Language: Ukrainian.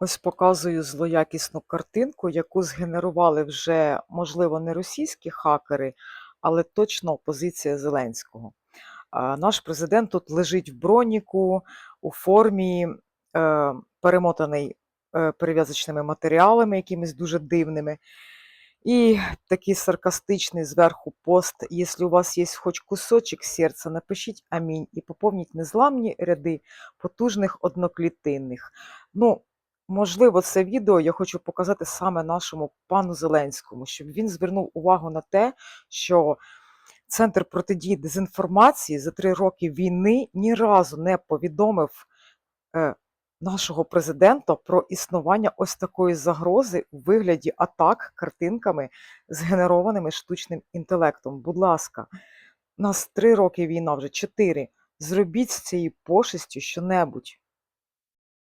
Ось показую злоякісну картинку, яку згенерували вже, можливо, не російські хакери, але точно опозиція Зеленського. Наш президент тут лежить в броніку у формі, е, перемотаний е, перев'язочними матеріалами, якимись дуже дивними. І такий саркастичний зверху пост. Якщо у вас є хоч кусочок серця, напишіть амінь і поповніть незламні ряди потужних одноклітинних. Ну, можливо, це відео я хочу показати саме нашому пану Зеленському, щоб він звернув увагу на те, що Центр протидії дезінформації за три роки війни ні разу не повідомив е, нашого президента про існування ось такої загрози у вигляді атак картинками, згенерованими штучним інтелектом. Будь ласка, у нас три роки війна, вже чотири. Зробіть з цією пошестю щонебудь.